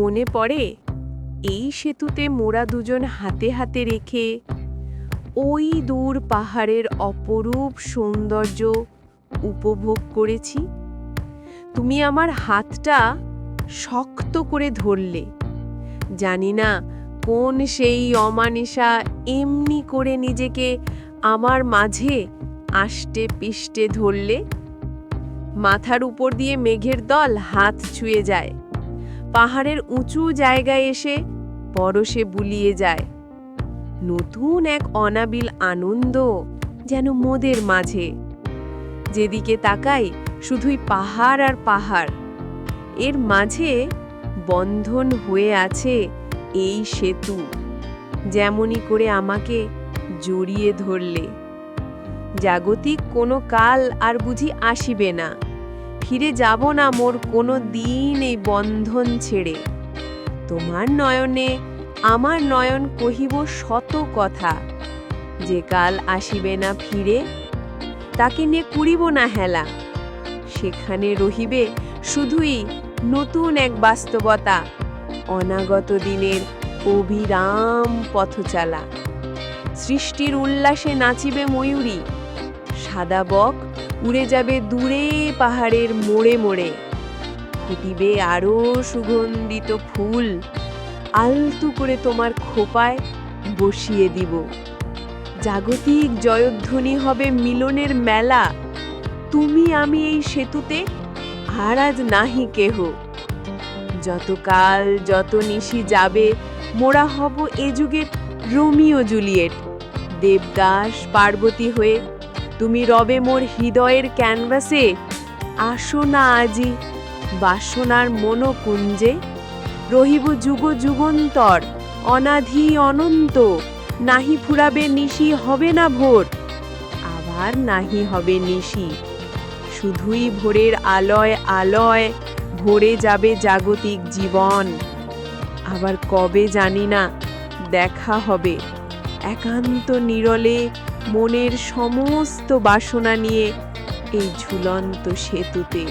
মনে পড়ে? এই সেতুতে মোরা দুজন হাতে হাতে রেখে ওই দূর পাহাড়ের অপরূপ সৌন্দর্য উপভোগ করেছি। তুমি আমার হাতটা শক্ত করে ধরলে। জানি না কোন সেই অমানিসা এমনি করে নিজেকে আমার মাঝে আষ্টে পিষ্টে ধরলে। মাথার উপর দিয়ে মেঘের দল হাত ছুঁয়ে যায়। পাহাড়ের উঁচু জায়গায় এসে পরশে বুলিয়ে যায়। নতুন এক অনাবিল আনন্দ যেন মোদের মাঝে। যেদিকে তাকাই শুধুই পাহাড় আর পাহাড়। এর মাঝে বন্ধন হয়ে আছে এই সেতু। যেমনই করে আমাকে জড়িয়ে ধরলে। জাগতিক কোনো কাল আর বুঝি আসিবে না। ফিরে যাব না মোর কোনো দিন এই বন্ধন ছেড়ে। তোমার নয়নে আমার নয়ন কহিব শত কথা। যে কাল আসিবে না ফিরে, তাকে নিয়ে কুড়িব না হেলা। সেখানে রহিবে শুধুই নতুন এক বাস্তবতা, অনাগত দিনের অবিরাম পথচালা। সৃষ্টির উল্লাসে নাচিবে ময়ূরী, সাদা বক উড়ে যাবে দূরে পাহাড়ের মোড়ে মোড়ে। ফুটিবে আরও সুগন্ধিত ফুল। আলতু করে তোমার খোপায় বসিয়ে দিব। জাগতিক জয়ধ্বনি হবে মিলনের মেলা। তুমি আমি এই সেতুতে, আর আজ নাহি কেহ। যতকাল যত নিশি যাবে, মোরা হব এ যুগের রোমিও জুলিয়েট। দেবদাস, পার্বতী হয়ে তুমি রবে মোর হৃদয়ের ক্যানভাসে, আসো না আজি বাসনার মনোকুঞ্জে। রহিব যুগ যুগন্তর, অনাধি অনন্ত, নাহি ফুরাবে নিশি, হবে না ভোর। আবার নাহি হবে নিশি, শুধুই ভোরের আলয় আলয়, ভরে যাবে জাগতিক জীবন। আবার কবে জানি না, দেখা হবে, একান্ত নিরলে মনের সমস্ত বাসনা নিয়ে এই ঝুলন্ত সেতুতে